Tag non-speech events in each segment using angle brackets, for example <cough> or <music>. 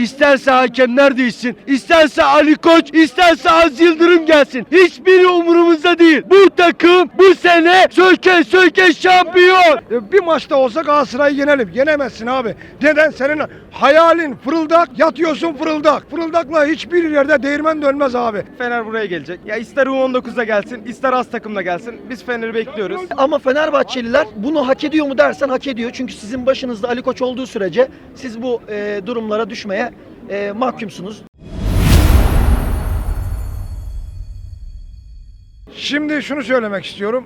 İsterse hakemler değişsin, isterse Ali Koç, isterse Az Yıldırım gelsin. Hiçbiri umurumuzda değil. Bu takım bu sene söke söke şampiyon. E, Bir maçta olsa Galatasaray'ı yenelim. Yenemezsin abi. Neden? Senin hayalin fırıldak, yatıyorsun fırıldak. Fırıldakla hiçbir yerde değirmen dönmez abi. Fener buraya gelecek. Ya ister U19'da gelsin, ister az takımda gelsin. Biz Fener'i bekliyoruz. Ama Fenerbahçeliler bunu hak ediyor mu dersen hak ediyor. Çünkü sizin başınızda Ali Koç olduğu sürece siz bu e, durumlara düşmeye e, mahkumsunuz. Şimdi şunu söylemek istiyorum.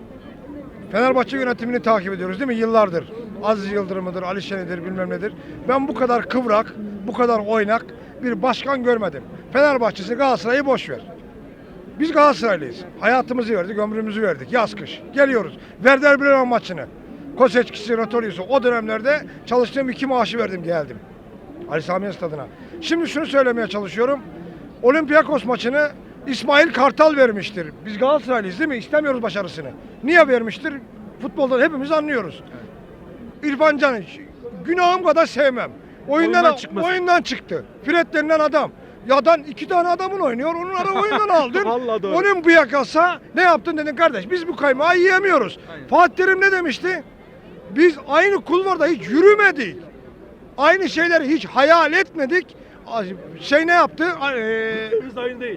Fenerbahçe yönetimini takip ediyoruz değil mi? Yıllardır. Aziz Yıldırım'ıdır, Ali Şen'idir bilmem nedir. Ben bu kadar kıvrak, bu kadar oynak bir başkan görmedim. Fenerbahçe'si Galatasaray'ı boş ver. Biz Galatasaraylıyız. Hayatımızı verdik, ömrümüzü verdik. Yaz kış. Geliyoruz. Werder Bremen maçını. Koseçkisi, Rotorius'u o dönemlerde çalıştığım iki maaşı verdim geldim. Ali Sami stadına. Şimdi şunu söylemeye çalışıyorum. Olympiakos maçını İsmail Kartal vermiştir. Biz Galatasaraylıyız değil mi? İstemiyoruz başarısını. Niye vermiştir? Futboldan hepimiz anlıyoruz. İrfan Can günahım kadar sevmem. Oyundan, Oyundan oyundan çıktı. Fred denilen adam. Yadan iki tane adamın oynuyor. Onun ara oyundan <laughs> aldın. Onun bu yakasa ne yaptın dedin kardeş. Biz bu kaymağı yiyemiyoruz. Fatih Terim ne demişti? Biz aynı kulvarda hiç yürümedik. Aynı şeyleri hiç hayal etmedik. Şey ne yaptı? Ee,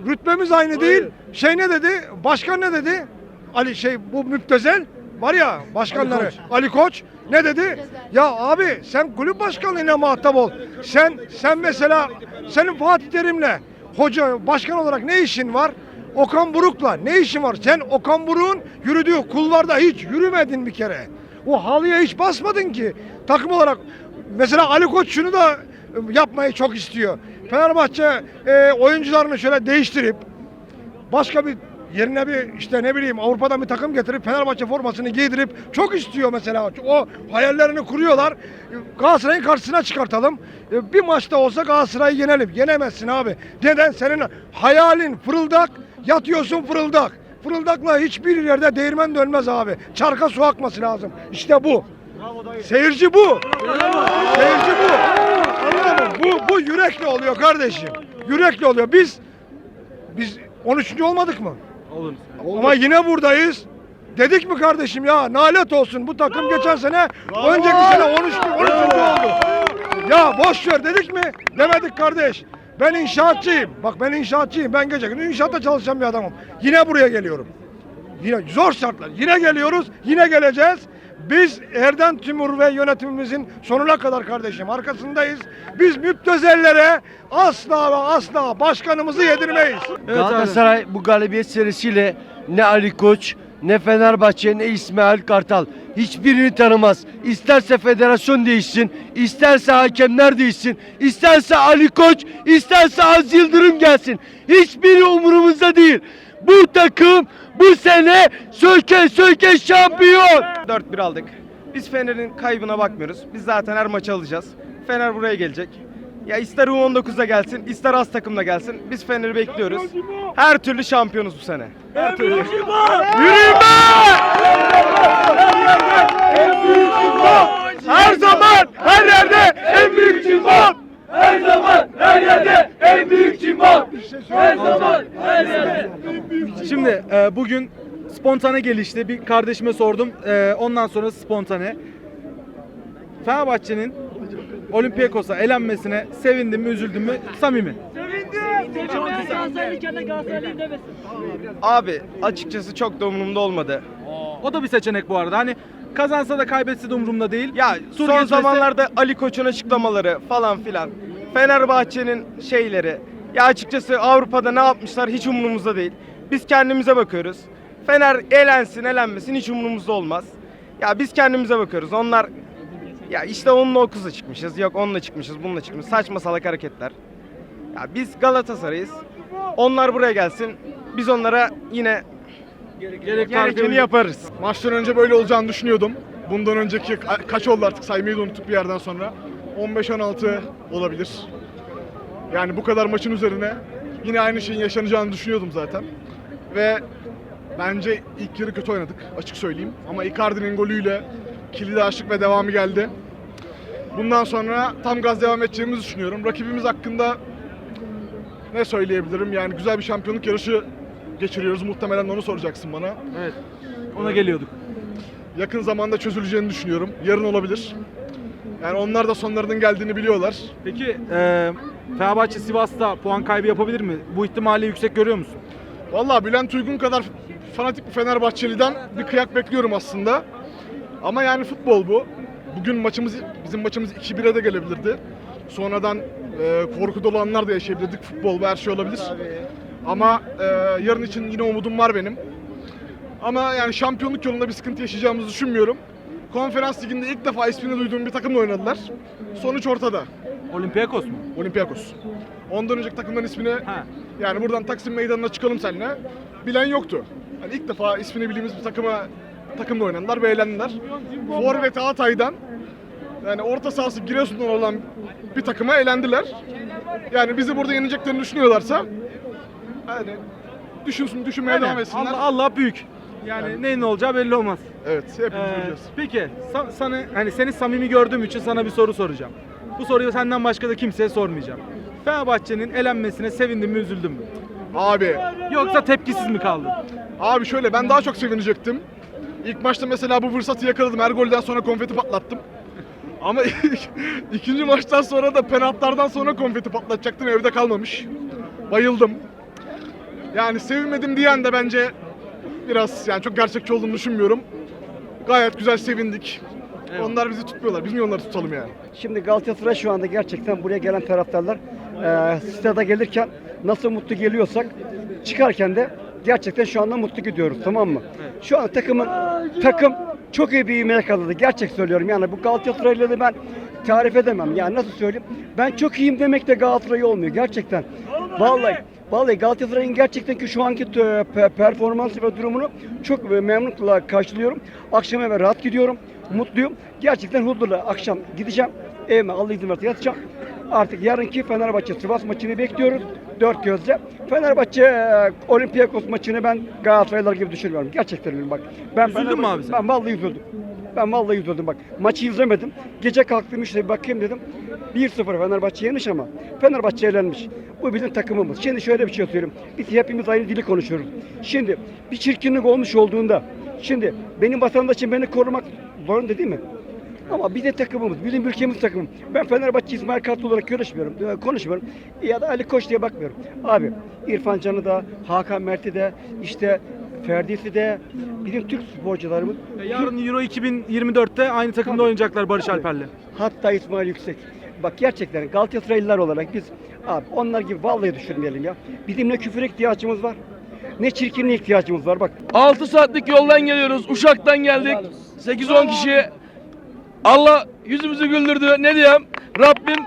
Rütbemiz aynı değil. Şey ne dedi? Başkan ne dedi? Ali şey bu müptezel var ya başkanları Ali Koç, ne dedi? Ya abi sen kulüp başkanlığına muhatap ol. Sen sen mesela senin Fatih Terim'le hoca başkan olarak ne işin var? Okan Buruk'la ne işin var? Sen Okan Buruk'un yürüdüğü kulvarda hiç yürümedin bir kere. O halıya hiç basmadın ki. Takım olarak mesela Ali Koç şunu da yapmayı çok istiyor. Fenerbahçe e, oyuncularını şöyle değiştirip başka bir yerine bir işte ne bileyim Avrupa'dan bir takım getirip Fenerbahçe formasını giydirip çok istiyor mesela. O hayallerini kuruyorlar. Galatasaray'ın karşısına çıkartalım. E, Bir maçta olsa Galatasaray'ı yenelim. Yenemezsin abi. Neden? Senin hayalin fırıldak, yatıyorsun fırıldak. Fırıldakla hiçbir yerde değirmen dönmez abi. Çarka su akması lazım. İşte bu. Seyirci bu. Seyirci bu. Anladın mı? Bu, bu yürekle oluyor kardeşim. Yürekle oluyor. Biz biz 13. olmadık mı? Ama yine buradayız. Dedik mi kardeşim ya nalet olsun bu takım geçen sene önceki sene 13. 13. oldu. Ya boş ver dedik mi? Demedik kardeş. Ben inşaatçıyım. Bak ben inşaatçıyım. Ben gece günü inşaatta çalışan bir adamım. Yine buraya geliyorum. Yine zor şartlar. Yine geliyoruz. Yine geleceğiz. Biz Erden Timur ve yönetimimizin sonuna kadar kardeşim arkasındayız. Biz müptezellere asla ve asla başkanımızı yedirmeyiz. Galatasaray bu galibiyet serisiyle ne Ali Koç, ne Fenerbahçe, ne İsmail Kartal hiçbirini tanımaz. İsterse federasyon değişsin, isterse hakemler değişsin, isterse Ali Koç, isterse Az Yıldırım gelsin. Hiçbiri umurumuzda değil. Bu takım bu sene söke söke şampiyon. 4-1 aldık. Biz Fener'in kaybına bakmıyoruz. Biz zaten her maçı alacağız. Fener buraya gelecek. Ya ister U19'da gelsin, ister az takımda gelsin. Biz Fener'i bekliyoruz. Her türlü şampiyonuz bu sene. Her türlü. Yürüyün Her zaman, her yerde en büyük cimbom! Her zaman, her yerde en büyük cimbom! Her zaman, her yerde. Şimdi e, bugün spontane gelişti. Bir kardeşime sordum. E, ondan sonra spontane. Fenerbahçe'nin Olympiakos'a elenmesine sevindim mi, üzüldüm mü? Samimi. Abi açıkçası çok da umurumda olmadı. O da bir seçenek bu arada. Hani kazansa da kaybetse de umurumda değil. Ya Tur son geçmesi- zamanlarda Ali Koç'un açıklamaları falan filan. Fenerbahçe'nin şeyleri. Ya açıkçası Avrupa'da ne yapmışlar hiç umurumuzda değil. Biz kendimize bakıyoruz. Fener elensin elenmesin hiç umurumuzda olmaz. Ya biz kendimize bakıyoruz. Onlar ya işte onunla o kızla çıkmışız. Yok onunla çıkmışız, bununla çıkmışız. Saçma salak hareketler. Ya biz Galatasaray'ız. Onlar buraya gelsin. Biz onlara yine gerekeni yaparız. Maçtan önce böyle olacağını düşünüyordum. Bundan önceki ka- kaç oldu artık saymayı da unuttuk bir yerden sonra. 15-16 olabilir. Yani bu kadar maçın üzerine yine aynı şeyin yaşanacağını düşünüyordum zaten. Ve bence ilk yarı kötü oynadık açık söyleyeyim. Ama Icardi'nin golüyle kilidi açtık ve devamı geldi. bundan sonra tam gaz devam edeceğimizi düşünüyorum. Rakibimiz hakkında ne söyleyebilirim? Yani güzel bir şampiyonluk yarışı geçiriyoruz. Muhtemelen onu soracaksın bana. Evet. Ona geliyorduk. Yakın zamanda çözüleceğini düşünüyorum. Yarın olabilir. Yani onlar da sonlarının geldiğini biliyorlar. Peki e, Fenerbahçe Sivas'ta puan kaybı yapabilir mi? Bu ihtimali yüksek görüyor musun? Vallahi Bülent Uygun kadar fanatik bir Fenerbahçeli'den bir kıyak bekliyorum aslında. Ama yani futbol bu. Bugün maçımız bizim maçımız 2-1'e de gelebilirdi. Sonradan e, korku dolu anlar da yaşayabilirdik. Futbol her şey olabilir. Ama e, yarın için yine umudum var benim. Ama yani şampiyonluk yolunda bir sıkıntı yaşayacağımızı düşünmüyorum. Konferans liginde ilk defa ismini duyduğum bir takımla oynadılar. Sonuç ortada. Olympiakos mu? Olympiakos. Ondan önceki takımların ismini Ha. yani buradan Taksim Meydanı'na çıkalım seninle. Bilen yoktu. Yani ilk defa ismini bildiğimiz bir takıma takımla oynadılar ve eğlendiler. Forvet Altay'dan yani orta sahası Giresun'dan olan bir takıma eğlendiler. Yani bizi burada yeneceklerini düşünüyorlarsa yani düşünsün, düşünmeye devam Yani etsinler. Allah, Allah büyük. Yani, neyin ne olacağı belli olmaz. Evet, hepimiz Ee, göreceğiz. peki sa- sana hani seni samimi gördüğüm için sana bir soru soracağım. Bu soruyu senden başka da kimseye sormayacağım. Fenerbahçe'nin elenmesine sevindin mi, üzüldün mü? Abi, Yoksa tepkisiz mi kaldın? abi şöyle ben daha çok sevinecektim. İlk maçta mesela bu fırsatı yakaladım. Her golden sonra konfeti patlattım. Ama <laughs> ikinci maçtan sonra da penaltılardan sonra konfeti patlatacaktım. Evde kalmamış. Bayıldım. Yani sevinmedim diyen de bence biraz yani çok gerçekçi olduğunu düşünmüyorum. Gayet güzel sevindik. Onlar bizi tutmuyorlar. Biz niye onları tutalım yani? Şimdi Galatasaray şu anda gerçekten buraya gelen taraftarlar e, stada gelirken nasıl mutlu geliyorsak çıkarken de gerçekten şu anda mutlu gidiyoruz tamam mı? Şu an takımın takım çok iyi bir ivme yakaladı. Gerçek söylüyorum yani bu Galatasaray'la ben tarif edemem. Yani nasıl söyleyeyim? Ben çok iyiyim demek de Galatasaray olmuyor gerçekten. Vallahi Vallahi Galatasaray'ın gerçekten ki şu anki e, pe- performansı ve durumunu çok e, memnunlukla karşılıyorum. Akşam eve rahat gidiyorum. Mutluyum. Gerçekten huzurla akşam gideceğim. Evime Allah izin verirse yatacağım. Artık yarınki Fenerbahçe Sivas maçını bekliyoruz. Dört gözle. Fenerbahçe e, Olympiakos maçını ben Galatasaraylar gibi düşünmüyorum. Gerçekten öyle bak. Ben Üzüldün mü abi sen? Ben vallahi üzüldüm. Ben vallahi üzüldüm bak. Maçı izlemedim. Gece kalktım işte bir bakayım dedim. 1-0 Fenerbahçe yemiş ama Fenerbahçe elenmiş. Bu bizim takımımız. Şimdi şöyle bir şey söyleyeyim. Biz hepimiz aynı dili konuşuyoruz. Şimdi bir çirkinlik olmuş olduğunda şimdi benim vatandaşım beni korumak zorunda değil mi? Ama bizim takımımız, bizim ülkemiz takımı. Ben Fenerbahçe İsmail Kartal olarak görüşmüyorum, e, konuşmuyorum. Ya da Ali Koç diye bakmıyorum. Abi İrfan Can'ı da, Hakan Mert'i de, işte Ferdi'si de, bizim Türk sporcularımız. E, Yarın Euro 2024'te aynı takımda oynayacaklar Barış Tabii. Alper'le. Hatta İsmail Yüksek. Bak gerçekten Galatasaraylılar olarak biz abi onlar gibi vallahi düşünmeyelim ya. Bizim ne küfüre ihtiyacımız var. Ne çirkinliğe ihtiyacımız var bak. 6 saatlik yoldan geliyoruz. Uşak'tan geldik. 8-10 kişi. Allah yüzümüzü güldürdü. Ne diyeyim? Rabbim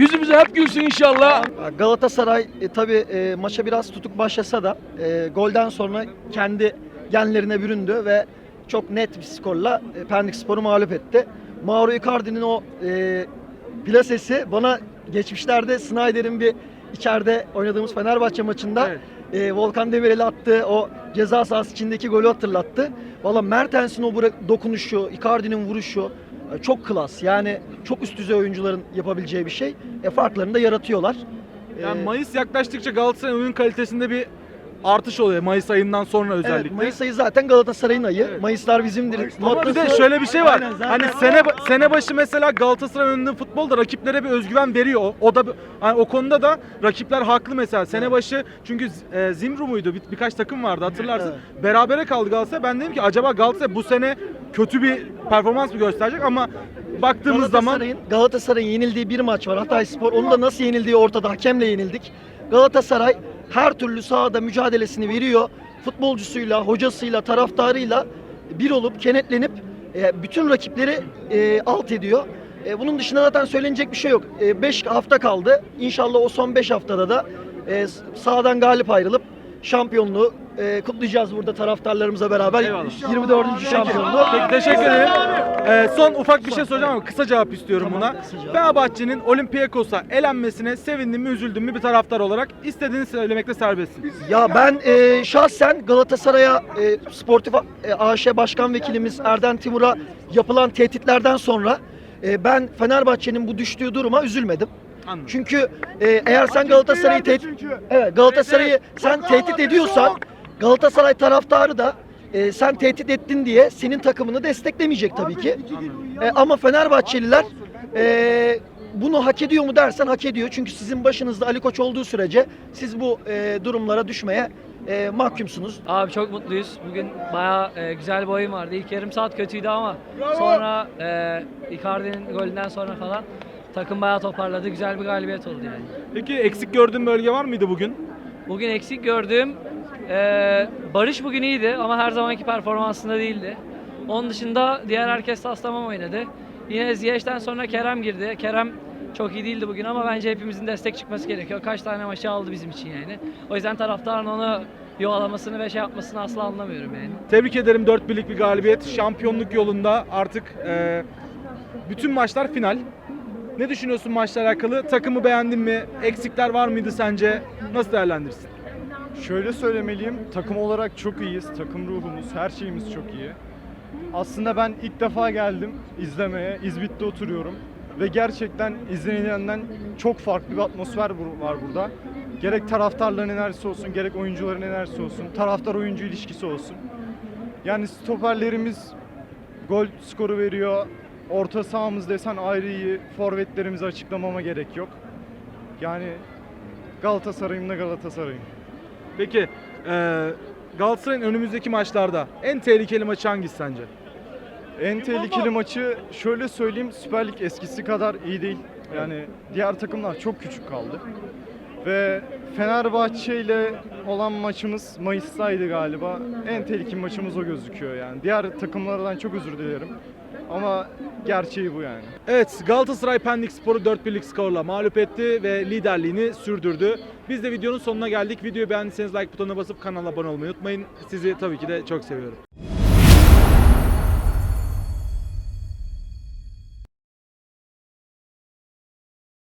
yüzümüzü hep gülsün inşallah. Galatasaray e, tabii e, maça biraz tutuk başlasa da e, golden sonra kendi genlerine büründü ve çok net bir skorla e, Pendik Spor'u mağlup etti. Mauro Icardi'nin o e, plasesi bana geçmişlerde Snyder'in bir içeride oynadığımız Fenerbahçe maçında Evet. e, Volkan Demirel'e attığı o ceza sahası içindeki golü hatırlattı. Valla Mertens'in o bırak- dokunuşu, Icardi'nin vuruşu e, çok klas. Yani çok üst düzey oyuncuların yapabileceği bir şey. E, farklarını da yaratıyorlar. Yani E, Mayıs yaklaştıkça Galatasaray oyun kalitesinde bir artış oluyor Mayıs ayından sonra özellikle. Evet, Mayıs ayı zaten Galatasaray'ın ayı. Evet. Mayıslar bizimdir. Ama bir de şöyle bir şey var. Aynen, hani sene sene başı mesela Galatasaray oynadığı futbolda rakiplere bir özgüven veriyor. O, da hani o konuda da rakipler haklı mesela. Sene başı çünkü e, Zimru muydu? Bir, birkaç takım vardı hatırlarsın. Berabere kaldı Galatasaray. Ben dedim ki acaba Galatasaray bu sene kötü bir performans mı gösterecek ama baktığımız zaman Galatasaray'ın Galatasaray'ın yenildiği bir maç var. Hatay Spor. Onu da nasıl yenildiği ortada. Hakemle yenildik. Galatasaray her türlü sahada mücadelesini veriyor. Futbolcusuyla, hocasıyla, taraftarıyla bir olup kenetlenip e, bütün rakipleri e, alt ediyor. E, bunun dışında zaten söylenecek bir şey yok. 5 hafta kaldı. İnşallah o son 5 haftada da sahadan galip ayrılıp şampiyonluğu e, kutlayacağız burada taraftarlarımızla beraber. Eyvallah. 24. şampiyonluğu. Peki teşekkür ederim. Ee, son ufak bir şey soracağım ama kısa cevap istiyorum Tamam, buna. kısa cevap. Fenerbahçe'nin Olympiakos'a elenmesine sevindin mi üzüldün mü bir taraftar olarak istediğini söylemekte serbestsin. Ya ben e, şahsen Galatasaray'a e, Sportif e, AŞ Başkan Vekilimiz Erden Timur'a yapılan tehditlerden sonra e, ben Fenerbahçe'nin bu düştüğü duruma üzülmedim. Anladım. Çünkü e, eğer sen Galatasaray'ı tehdit Evet Galatasaray'ı sen tehdit ediyorsan Galatasaray taraftarı da e, sen tehdit ettin diye senin takımını desteklemeyecek tabii ki. E, ama Fenerbahçeliler e, bunu hak ediyor mu dersen hak ediyor. Çünkü sizin başınızda Ali Koç olduğu sürece siz bu e, durumlara düşmeye e, mahkumsunuz. Abi çok mutluyuz. Bugün bayağı e, güzel bir oyun vardı. İlk yarım saat kötüydü ama sonra e, Icardi'nin golünden sonra falan takım bayağı toparladı. Güzel bir galibiyet oldu yani. Peki eksik gördüğün bölge var mıydı bugün? Bugün eksik gördüğüm e, Barış bugün iyiydi ama her zamanki performansında değildi. Onun dışında diğer herkes taslamam oynadı. Yine Ziyech'ten sonra Kerem girdi. Kerem çok iyi değildi bugün ama bence hepimizin destek çıkması gerekiyor. Kaç tane maçı aldı bizim için yani. O yüzden taraftarın onu yovalamasını ve şey yapmasını asla anlamıyorum yani. Tebrik ederim 4 birlik bir galibiyet. Şampiyonluk yolunda artık e, bütün maçlar final. Ne düşünüyorsun maçla alakalı? Takımı beğendin mi? Eksikler var mıydı sence? Nasıl değerlendirirsin? Şöyle söylemeliyim, takım olarak çok iyiyiz. Takım ruhumuz, her şeyimiz çok iyi. Aslında ben ilk defa geldim izlemeye. İzmit'te oturuyorum. Ve gerçekten izlenilenden çok farklı bir atmosfer var burada. Gerek taraftarların enerjisi olsun, gerek oyuncuların enerjisi olsun, taraftar oyuncu ilişkisi olsun. Yani stoperlerimiz gol skoru veriyor. Orta sahamız desen ayrı iyi. Forvetlerimizi açıklamama gerek yok. Yani Galatasaray'ım da Galatasaray'ım. Peki e, Galatasaray'ın önümüzdeki maçlarda en tehlikeli maçı hangisi sence? En tehlikeli maçı şöyle söyleyeyim Süper Lig eskisi kadar iyi değil. Yani diğer takımlar çok küçük kaldı. Ve Fenerbahçe ile olan maçımız Mayıs'taydı galiba. En tehlikeli maçımız o gözüküyor yani. Diğer takımlardan çok özür dilerim. Ama gerçeği bu yani. Evet Galatasaray Pendik Spor'u 4 birlik skorla mağlup etti ve liderliğini sürdürdü. Biz de videonun sonuna geldik. Videoyu beğendiyseniz like butonuna basıp kanala abone olmayı unutmayın. Sizi tabii ki de çok seviyorum.